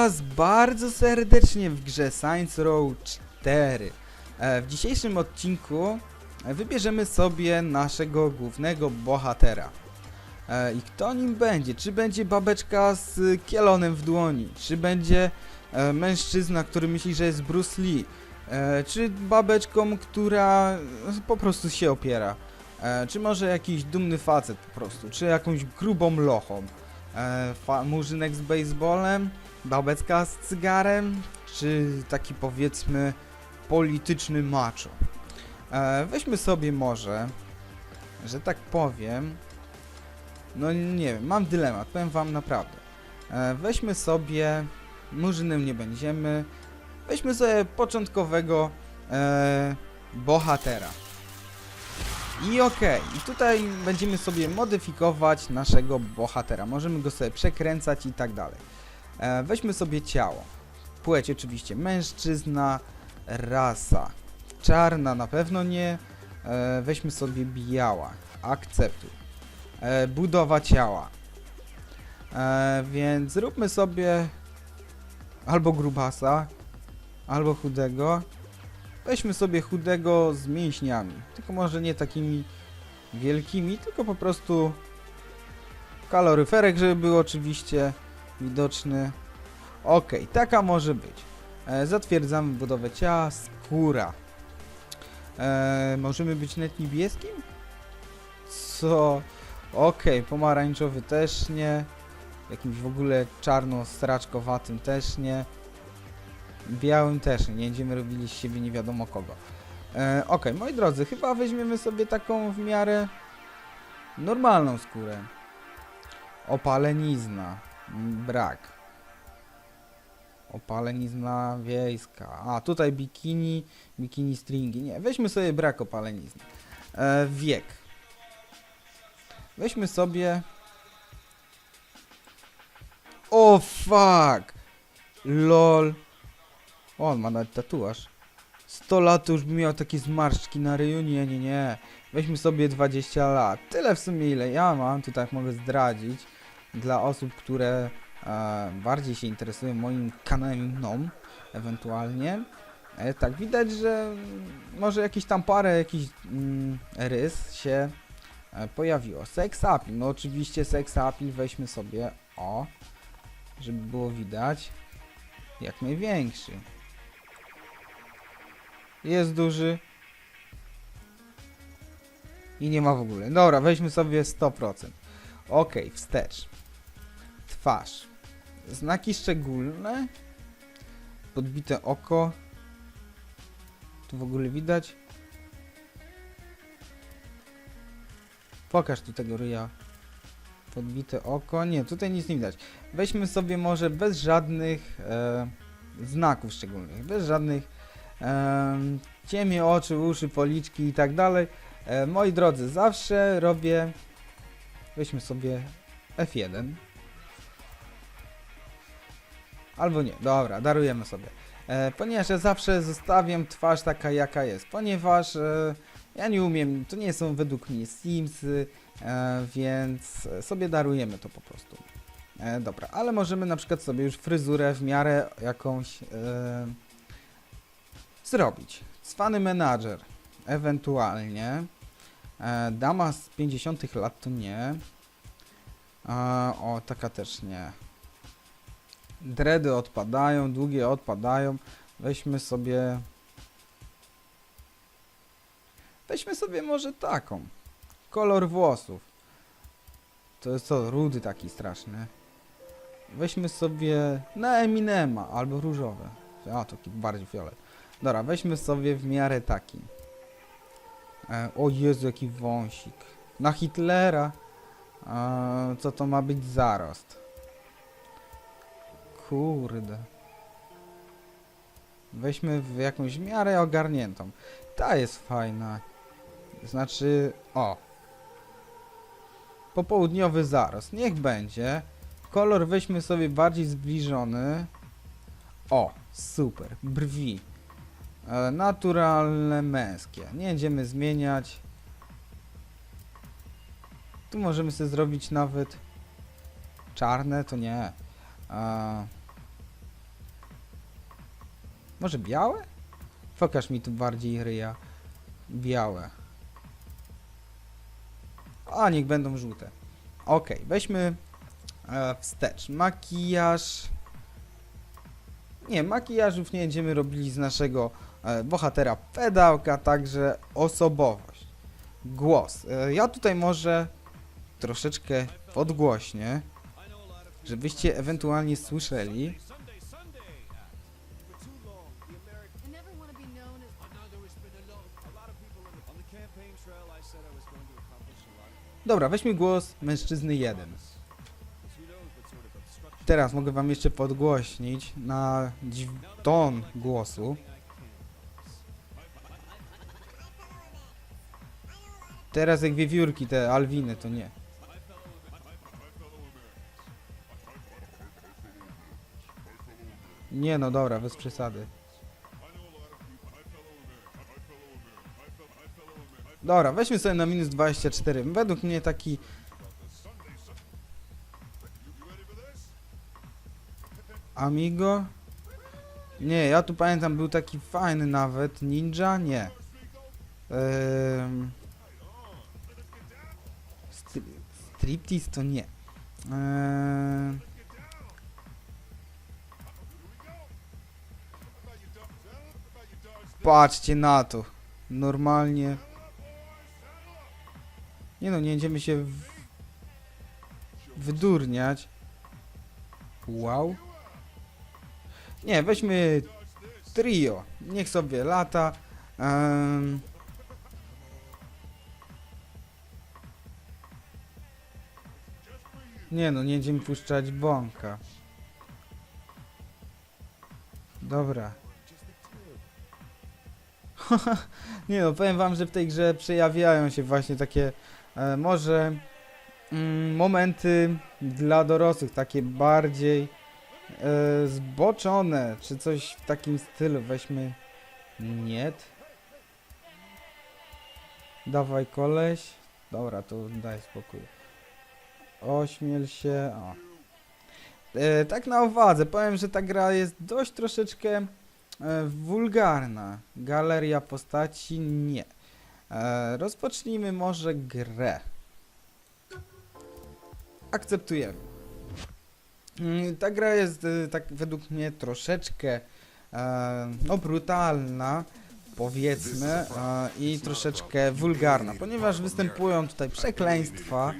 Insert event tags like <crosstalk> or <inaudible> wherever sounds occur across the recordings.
Was bardzo serdecznie w grze Saints Row 4. E, W dzisiejszym odcinku e, wybierzemy sobie naszego głównego bohatera. E, I kto nim będzie? Czy będzie babeczka z kielonem w dłoni? Czy będzie mężczyzna, który myśli, że jest Bruce Lee? Czy babeczką, która po prostu się opiera? Czy może jakiś dumny facet po prostu? Czy jakąś grubą lochą? murzynek z baseballem, babecka z cygarem, czy taki powiedzmy polityczny macho. E, weźmy sobie może, że tak powiem, no nie wiem, mam dylemat, powiem wam naprawdę. E, weźmy sobie, murzynem nie będziemy, weźmy sobie początkowego e, bohatera. I okej, i tutaj będziemy sobie modyfikować naszego bohatera. Możemy go sobie przekręcać i tak dalej. E, weźmy sobie ciało. Płeć oczywiście mężczyzna, rasa. Czarna na pewno nie. E, weźmy sobie biała. Akceptuj. E, budowa ciała. Więc zróbmy sobie albo grubasa, albo chudego. Weźmy sobie chudego z mięśniami. Tylko może nie takimi wielkimi, tylko po prostu kaloryferek, żeby był oczywiście widoczny. Ok, taka może być. E, zatwierdzamy budowę ciała, skóra. E, możemy być net niebieskim? Co? Ok, pomarańczowy też nie. Jakimś w ogóle czarno-straczkowatym też nie. Białym też nie. Będziemy robili z siebie nie wiadomo kogo. E, ok, moi drodzy, chyba weźmiemy sobie taką w miarę normalną skórę. Opalenizna. Brak. Opalenizna wiejska. A, tutaj bikini, bikini stringi. Nie, weźmy sobie brak opalenizny. E, wiek. Weźmy sobie... O, fuck! LOL. O, on ma nawet tatuaż. 100 lat już by miał takie zmarszczki na ryju? Nie, nie, nie. Weźmy sobie 20 lat. Tyle w sumie ile ja mam, tu tak mogę zdradzić. Dla osób, które e, bardziej się interesują moim kanałem ewentualnie. E, tak, widać, że może jakieś tam parę, jakiś mm, rys się e, pojawiło. Sex appeal, no oczywiście sex appeal weźmy sobie, o, żeby było widać, jak największy. Jest duży. I nie ma w ogóle. Dobra, weźmy sobie 100%. Ok, wstecz. Twarz. Znaki szczególne. Podbite oko. Tu w ogóle widać. Pokaż tu tego ryja. Podbite oko. Nie, tutaj nic nie widać. Weźmy sobie może bez żadnych e, znaków szczególnych. Bez żadnych em, ciemie oczy, uszy, policzki i tak dalej. E, moi drodzy, zawsze robię. Weźmy sobie F1. Albo nie, dobra, darujemy sobie. E, ponieważ ja zawsze zostawiam twarz taka jaka jest, ponieważ e, ja nie umiem, to nie są według mnie Simsy, e, więc sobie darujemy to po prostu. E, dobra, ale możemy na przykład sobie już fryzurę w miarę jakąś e, zrobić. Cwany menadżer, ewentualnie. E, dama z 50 lat to nie. E, o, taka też nie. Dredy odpadają, długie odpadają. Weźmy sobie. Weźmy sobie może taką. Kolor włosów. To jest co, rudy taki straszny. Weźmy sobie na Eminema albo różowe. A, to bardziej fiolet. Dobra, weźmy sobie w miarę taki. E, o Jezu, jaki wąsik. Na Hitlera. E, co to ma być zarost? Kurde. Weźmy w jakąś miarę ogarniętą. Ta jest fajna. Znaczy, o. Popołudniowy zarost. Niech będzie. Kolor weźmy sobie bardziej zbliżony. O, super. Brwi. E, naturalne męskie. Nie będziemy zmieniać. Tu możemy sobie zrobić nawet czarne, to nie. E, Może białe? Pokaż mi tu bardziej ryja. Białe. A, niech będą żółte. Okej, weźmy e, wstecz. Makijaż. Nie, makijażów nie będziemy robili z naszego e, bohatera pedałka, także osobowość. Głos. E, ja tutaj może troszeczkę podgłośnie, żebyście ewentualnie słyszeli. Dobra, weźmy głos mężczyzny jeden. Teraz mogę wam jeszcze podgłośnić na ton głosu. Teraz jak wiewiórki, te alwiny, to nie. Nie no, dobra, bez przesady. Dobra, weźmy sobie na minus 24. Według mnie taki... Amigo? Nie, ja tu pamiętam, był taki fajny nawet. Ninja? Nie. Ehm... Stri striptease to nie. Patrzcie na to. Normalnie. Nie no, nie będziemy się w... wydurniać. Wow. Nie, weźmy trio. Niech sobie lata. Em, Nie no, nie będziemy puszczać bąka. Dobra. <laughs> nie no, powiem wam, że w tej grze przejawiają się właśnie takie może mm, momenty dla dorosłych, takie bardziej e, zboczone, czy coś w takim stylu. Weźmy niet. Dawaj koleś. Dobra, to daj spokój. Ośmiel się. O. E, tak na uwadze, powiem, że ta gra jest dość troszeczkę e, wulgarna. Galeria postaci nie. E, rozpocznijmy może grę. Akceptujemy. Mm, Ta gra jest e, tak według mnie troszeczkę e, no brutalna powiedzmy e, i troszeczkę wulgarna, ponieważ występują tutaj przekleństwa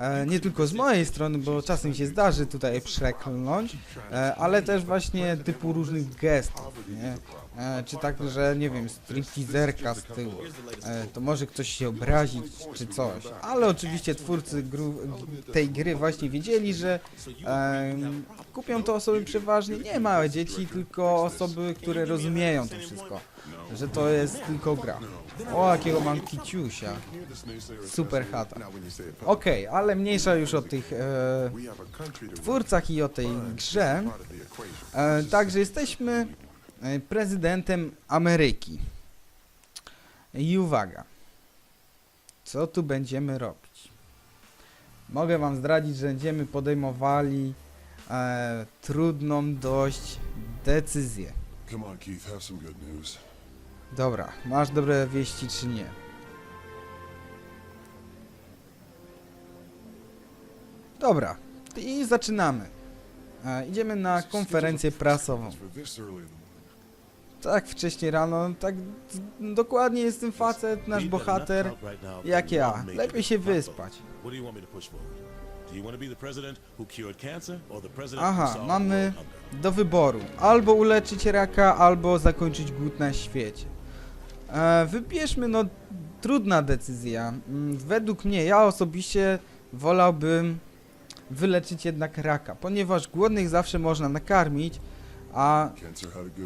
e, nie tylko z mojej strony, bo czasem się zdarzy tutaj przeklnąć, e, ale też właśnie typu różnych gestów, nie? E, czy tak, że nie wiem, stripteaserka z tyłu, to może ktoś się obrazić czy coś, ale oczywiście twórcy tej gry właśnie wiedzieli, że kupią to osoby przeważnie. Nie małe dzieci, tylko osoby, które rozumieją to wszystko, że to jest tylko gra. O, jakiego mam kiciusia. Super chata. Okej, ale mniejsza już o tych e, twórcach i o tej grze. E, także jesteśmy e, prezydentem Ameryki. I uwaga. Co tu będziemy robić? Mogę wam zdradzić, że będziemy podejmowali e, trudną dość decyzję. Come on, Keith, have some good news. Dobra, masz dobre wieści czy nie? Dobra, i zaczynamy. E, idziemy na konferencję prasową. Tak wcześnie rano, tak dokładnie jest ten facet, nasz bohater, jak ja. Lepiej się wyspać. Aha, mamy do wyboru. Albo uleczyć raka, albo zakończyć głód na świecie. E, wybierzmy, no, trudna decyzja. Mm, Według mnie, ja osobiście wolałbym wyleczyć jednak raka, ponieważ głodnych zawsze można nakarmić, a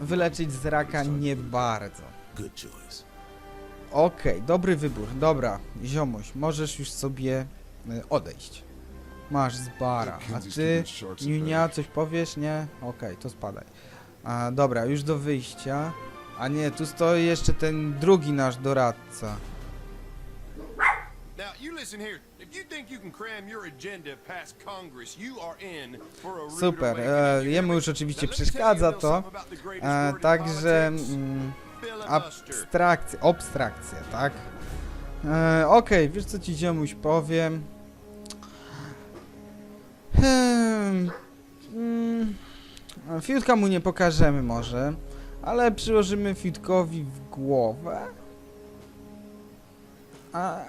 wyleczyć z raka nie bardzo. Okej, dobry wybór. Dobra, ziomuś, możesz już sobie y, odejść. Masz z bara. A ty, Niunia, coś powiesz? Nie? Okej, to spadaj. A, dobra, już do wyjścia. A nie, tu stoi jeszcze ten drugi nasz doradca. Super, e, jemu już oczywiście przeszkadza to, e, także mm, abstrakcja, abstrakcja, tak? E, Okej, wiesz co ci ziomuś powiem? Hmm, mm, fiutka mu nie pokażemy może, ale przyłożymy fiutkowi w głowę. A,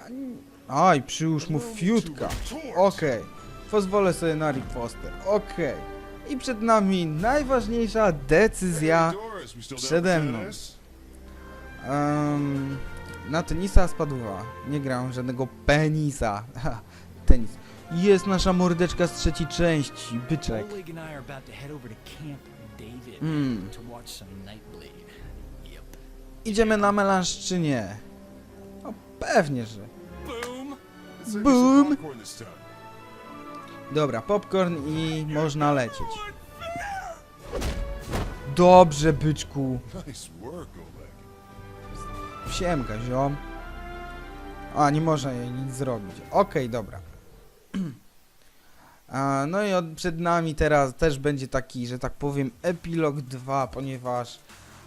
oj, przyłóż mu fiutka. Okej, pozwolę sobie na riposter. Okej. I przed nami najważniejsza decyzja. Przede mną. Um, na tenisa spadła. Nie gram żadnego penisa. Ha, Tenis. Jest nasza mordeczka z trzeciej części, byczek. Oleg Idziemy na melanż czy nie? O, pewnie, że. Boom! Dobra, popcorn i można lecieć. Dobrze, byczku. Siemka, ziom. A, nie można jej nic zrobić. Okej, dobra. <clears throat> A, no i od, przed nami teraz też będzie taki, że tak powiem, epilog 2, ponieważ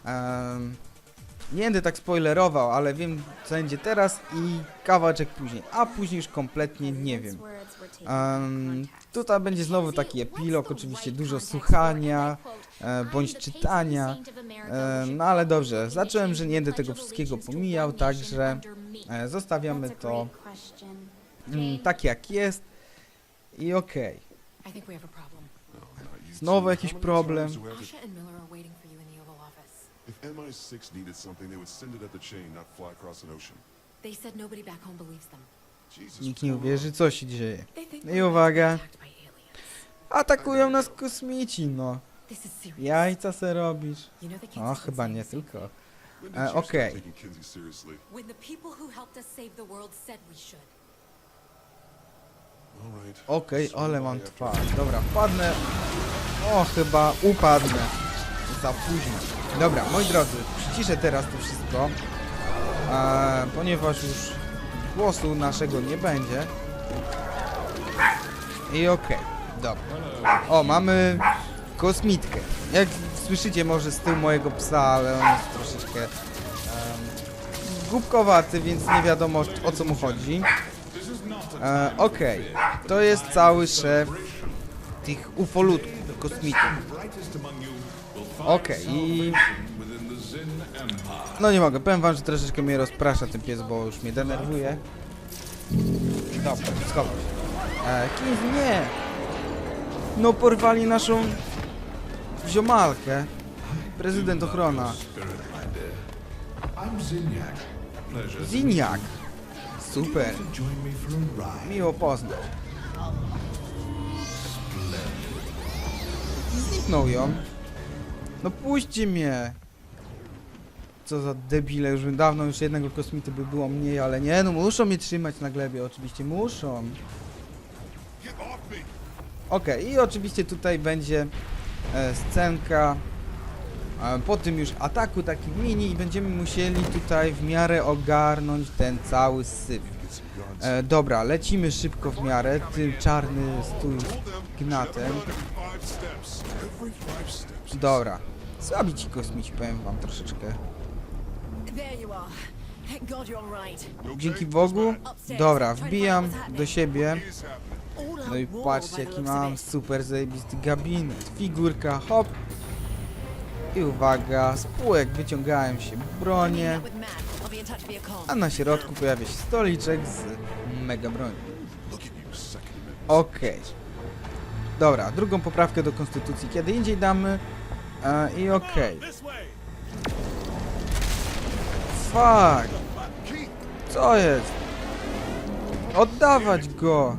em, nie będę tak spoilerował, ale wiem co będzie teraz i kawałeczek później, a później już kompletnie nie wiem. Em, tutaj będzie znowu taki epilog, oczywiście dużo słuchania, e, bądź czytania, e, no ale dobrze, zacząłem, że nie będę tego wszystkiego pomijał, także e, zostawiamy to mm, tak jak jest i okej. Problem. No, you Znowu jakiś problem. If MI6 needed something, they would send it up the chain, not fly across an ocean. They said nobody back home believes them. Jesus. Nikt nie uwierzy, co się dzieje. They think I we're uwaga. be attacked by aliens. Atakują nas kosmici, no. This is serious. Jajca se robisz? You know the kids O, have been chyba saying nie the same tylko. When did E, you start okej. taking Kinsey seriously? When the people who helped us save the world said we should. All right. Okej, Swing ale by mam twarz. Dobra, wpadnę. O, chyba upadnę. Za późno. Dobra, moi drodzy, przyciszę teraz to wszystko. Ponieważ już głosu naszego nie będzie. I okej, dobra. O, mamy kosmitkę. Jak słyszycie może z tyłu mojego psa, ale on jest troszeczkę głupkowaty, więc nie wiadomo o co mu chodzi. E, Okej, to jest cały szef tych ufolutków, kosmitów. Okej, i... No nie mogę, powiem wam, że troszeczkę mnie rozprasza ten pies, bo już mnie denerwuje. Dobra, schowam się. E, Kim nie! No porwali naszą ziomalkę. Prezydent ochrona. Ziniak. Super, miło poznać. Zniknął ją. No puśćcie mnie. Co za debile, już dawno już jednego kosmity by było mniej, ale nie, no muszą mnie trzymać na glebie, oczywiście muszą. Okej, i oczywiście tutaj będzie e, scenka e, po tym już ataku taki mini i będziemy musieli tutaj w miarę ogarnąć ten cały syf. E, dobra, lecimy szybko w miarę, tym czarny stój gnatem. Dobra, słabi ci kosmici, powiem wam troszeczkę. Dzięki Bogu. Dobra, wbijam do siebie. No i patrzcie jaki mam super zajebisty gabinet. Figurka, hop. I uwaga, z półek wyciągałem się bronie, a na środku pojawia się stoliczek z mega amendment. Okej. Dobra, drugą poprawkę do konstytucji kiedy indziej damy. E, I okej. Way! Fuck! Co jest? Oddawać go!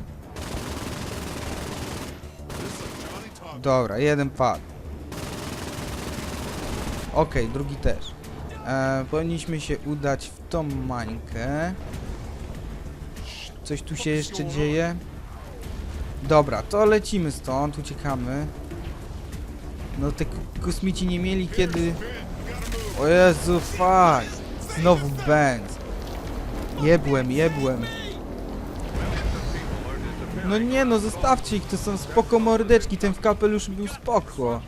Dobra, jeden padł. Okej, drugi też. E, powinniśmy się udać w tą mańkę. Coś tu się jeszcze dzieje? Dobra, to lecimy stąd, uciekamy. No te kosmici nie mieli kiedy... O Jezu, fuck! Znowu Benz. Jebłem, jebłem. No nie no, zostawcie ich, to są spoko mordeczki, ten w kapeluszu był spoko.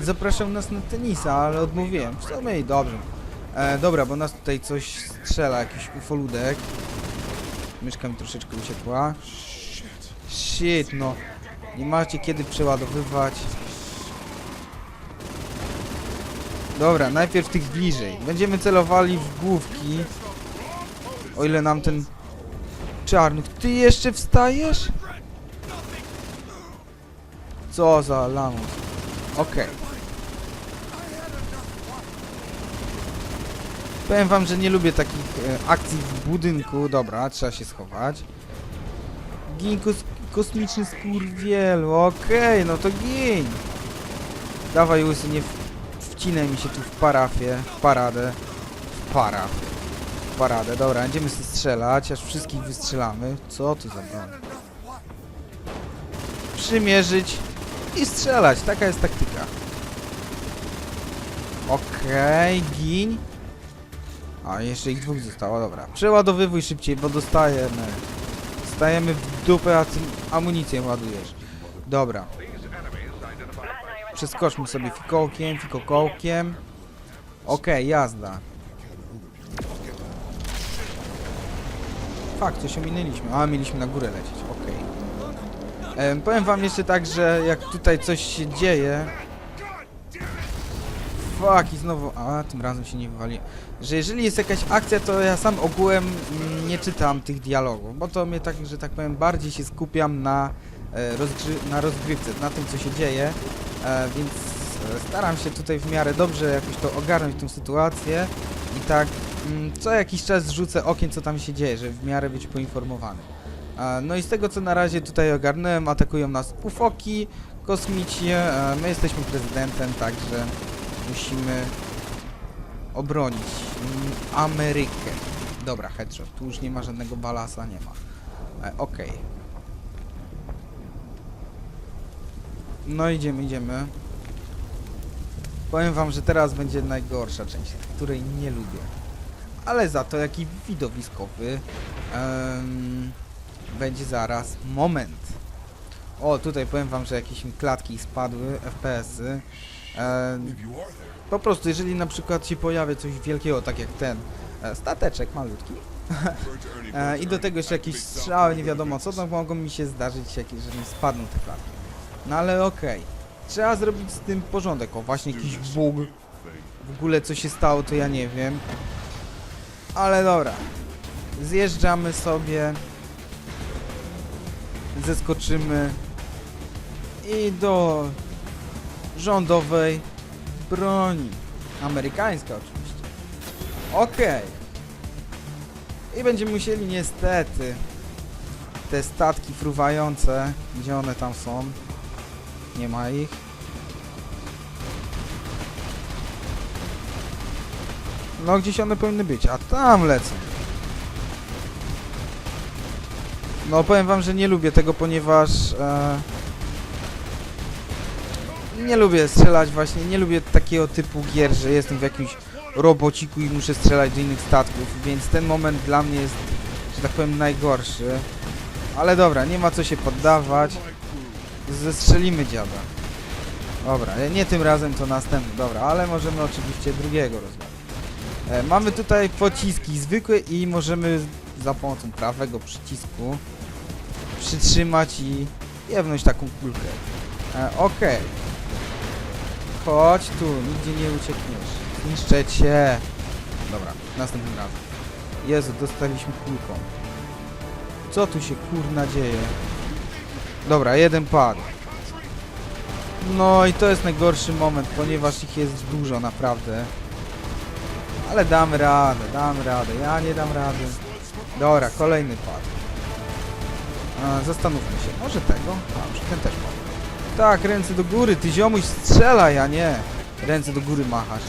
Zapraszał nas na tenisa, ale odmówiłem. W sumie i dobrze. E, dobra, bo nas tutaj coś strzela, jakiś ufoludek. Myszka mi troszeczkę uciekła. Shit, no. Nie macie kiedy przeładowywać. Dobra, najpierw tych bliżej. Będziemy celowali w główki. O ile nam ten czarny... Ty jeszcze wstajesz? Co za lamus. Okej. Powiem wam, że nie lubię takich e, akcji w budynku. Dobra, trzeba się schować. Gin kos kosmiczny skurwielu. Okej, no to gin. Dawaj łysy, nie wcinaj mi się tu w parafię, w paradę. W para. W paradę, dobra, będziemy sobie strzelać, aż wszystkich wystrzelamy. Co tu za broń? Przymierzyć i strzelać, taka jest taktyka. Okej, gin. A, jeszcze ich dwóch zostało, dobra. Przeładowywuj szybciej, bo dostajemy. Stajemy w dupę, a ty amunicję ładujesz. Dobra. Przeskoczmy sobie fikołkiem, fikokołkiem. Okej, jazda. Fakt, coś ominęliśmy. A, mieliśmy na górę lecieć, Powiem wam jeszcze tak, że jak tutaj coś się dzieje... Fuck, i znowu... A, tym razem się nie wywali. Że jeżeli jest jakaś akcja, to ja sam ogółem nie czytam tych dialogów, bo to mnie tak, że tak powiem, bardziej się skupiam na, e, rozgry- na rozgrywce, na tym, co się dzieje. E, więc e, staram się tutaj w miarę dobrze jakoś to ogarnąć tą sytuację i tak mm, co jakiś czas rzucę okiem co tam się dzieje, żeby w miarę być poinformowany. No i z tego co na razie tutaj ogarnąłem, atakują nas ufoki, kosmici, my jesteśmy prezydentem, także musimy obronić Amerykę. Dobra, headshot, tu już nie ma żadnego balasa, nie ma. E, Okej. No idziemy, idziemy. Powiem wam, że teraz będzie najgorsza część, której nie lubię. Ale za to jaki widowiskowy em, będzie zaraz moment. O, tutaj powiem wam, że jakieś mi klatki spadły, FPS-y. Em, po prostu, jeżeli na przykład się pojawia coś wielkiego, tak jak ten e, stateczek malutki, <laughs> e, i do tego jeszcze jakieś strzały, nie wiadomo co, to mogą mi się zdarzyć, jakieś, że mi spadną te klatki. No ale okej. Trzeba zrobić z tym porządek. O, właśnie jakiś bug. W ogóle co się stało, to ja nie wiem. Ale dobra. Zjeżdżamy sobie. Zeskoczymy. I do rządowej broni. Amerykańska oczywiście. Okej. I będziemy musieli niestety te statki fruwające, gdzie one tam są? Nie ma ich. No gdzieś one powinny być, a tam lecą. No powiem wam, że nie lubię tego, ponieważ e, nie lubię strzelać właśnie, nie lubię takiego typu gier, że jestem w jakimś robociku i muszę strzelać do innych statków, więc ten moment dla mnie jest, że tak powiem, najgorszy. Ale dobra, nie ma co się poddawać. Zestrzelimy dziada. Dobra, e, nie tym razem, to następny. Dobra, ale możemy oczywiście drugiego rozwalić. E, mamy tutaj pociski zwykłe i możemy za pomocą prawego przycisku przytrzymać i jebnąć taką kulkę. E, Okej. Chodź tu, nigdzie nie uciekniesz. Zniszczę cię. Dobra, następnym razem. Jezu, dostaliśmy kulką. Co tu się kurna dzieje? Dobra, jeden padł. No i to jest najgorszy moment, ponieważ ich jest dużo naprawdę. Ale damy radę, damy radę. Ja nie dam rady. Dobra, kolejny padł. Zastanówmy się, może tego? A, może ten też padł. Tak, ręce do góry, ty ziomuś strzelaj, a nie. Ręce do góry machasz.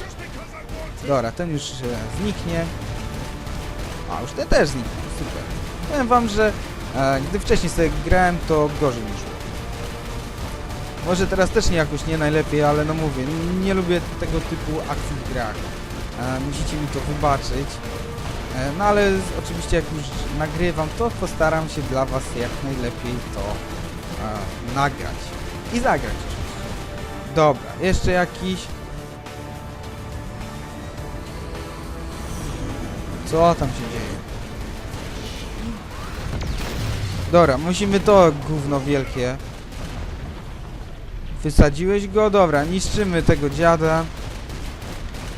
Dobra, ten już e, zniknie. A, już ten też zniknie, super. Powiem wam, że e, gdy wcześniej sobie grałem, to gorzej mi szło. Może teraz też nie jakoś nie najlepiej, ale no mówię, nie lubię tego typu akcji w grach. E, musicie mi to wybaczyć. E, No ale oczywiście jak już nagrywam, to postaram się dla Was jak najlepiej to e, nagrać. I zagrać oczywiście. Dobra, jeszcze jakiś... Co tam się dzieje? Dobra, musimy to gówno wielkie. Wysadziłeś go? Dobra, niszczymy tego dziada.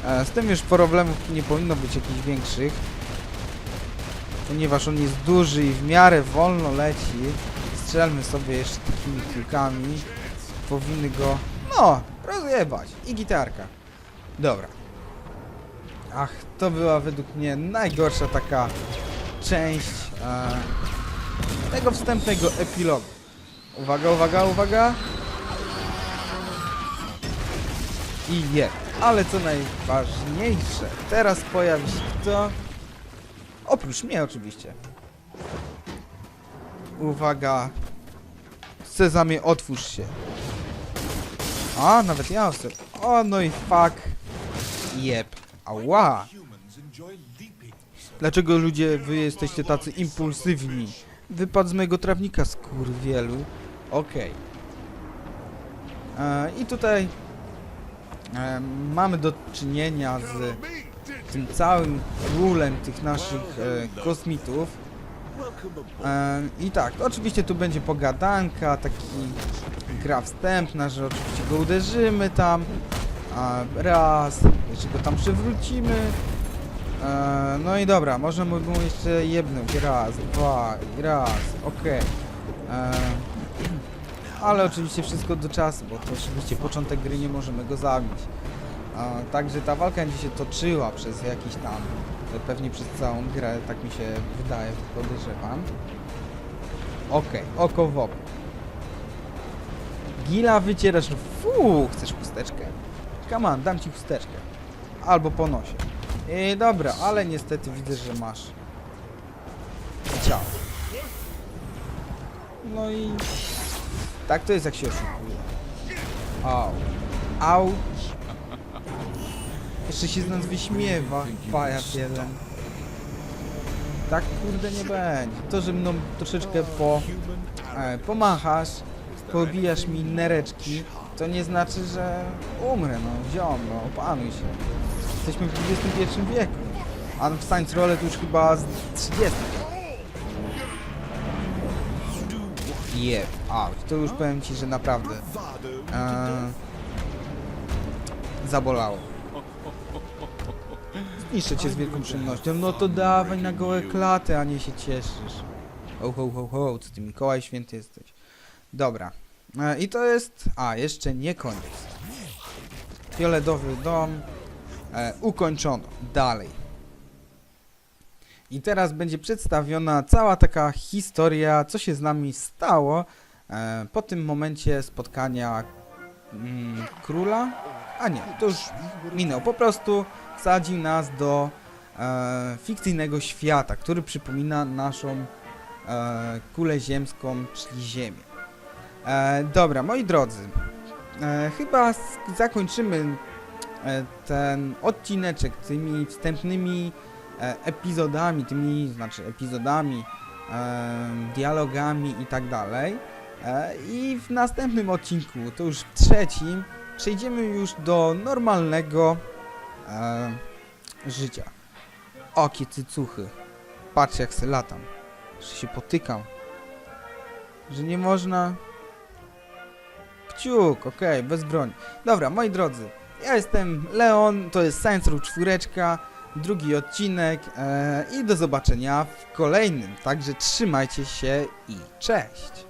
E, Z tym już problemów nie powinno być jakichś większych. Ponieważ on jest duży i w miarę wolno leci. Strzelmy sobie jeszcze takimi kulkami. Powinny go, no, rozjebać. I gitarka. Dobra. Ach, to była według mnie najgorsza taka część e, tego wstępnego epilogu. Uwaga, uwaga, uwaga. I je. Ale co najważniejsze, teraz pojawi się kto? Oprócz mnie oczywiście. Uwaga. Sezamie, otwórz się. A, nawet ja chcę. O, no i fuck. Jep. Ała. Dlaczego ludzie wy jesteście tacy impulsywni? Wypadł z mojego trawnika, skurwielu. Okej. E, I tutaj e, mamy do czynienia z tym całym królem tych naszych e, kosmitów. E, I tak, oczywiście tu będzie pogadanka, taki gra wstępna, że oczywiście go uderzymy tam. A, raz, jeszcze go tam przewrócimy. E, no i dobra, by było jeszcze jebnąć. Raz, dwa, raz, okej. E, Ale oczywiście wszystko do czasu, bo to oczywiście początek gry nie możemy go zabić. Także ta walka będzie się toczyła przez jakiś tam, e, pewnie przez całą grę, tak mi się wydaje, podejrzewam. Okej, oko w oko. Gila wycierasz, fuu, chcesz chusteczkę? Come on, dam ci chusteczkę. Albo po nosie. I dobra, ale niestety widzę, że masz ciało. No i tak to jest jak się oszukuje. Au. Au. Jeszcze się z nas wyśmiewa, pajac jeden. Tak kurde nie będzie. To, że mną troszeczkę po, e, pomachasz, pobijasz mi nereczki, to nie znaczy, że umrę, no ziom, no opanuj się. Jesteśmy w XXI wieku. A w Science Rolle to już chyba z 30. Jeb, out. To już powiem ci, że naprawdę e, zabolało. Zniszczę cię z wielką przyjemnością. No to dawaj na gołe klaty, a nie się cieszysz. Ho, ho, ho, ho, co ty Mikołaj Święty jesteś. Dobra. E, I to jest... A, jeszcze nie koniec. Fioletowy dom. E, ukończono. Dalej. I teraz będzie przedstawiona cała taka historia, co się z nami stało e, po tym momencie spotkania mm, króla. A nie, to już minął. Po prostu wsadził nas do e, fikcyjnego świata, który przypomina naszą e, kulę ziemską, czyli Ziemię. E, dobra, moi drodzy, e, chyba zakończymy e, ten odcineczek tymi wstępnymi e, epizodami, tymi, znaczy epizodami, e, dialogami i tak dalej. E, I w następnym odcinku, to już trzecim, przejdziemy już do normalnego e, życia. Okie cycuchy. Patrz jak se latam. Że się potykam. Że nie można... Kciuk, okej, bez broni. Dobra, moi drodzy, ja jestem Leon, to jest Science Row 4, drugi odcinek e, i do zobaczenia w kolejnym. Także trzymajcie się i cześć!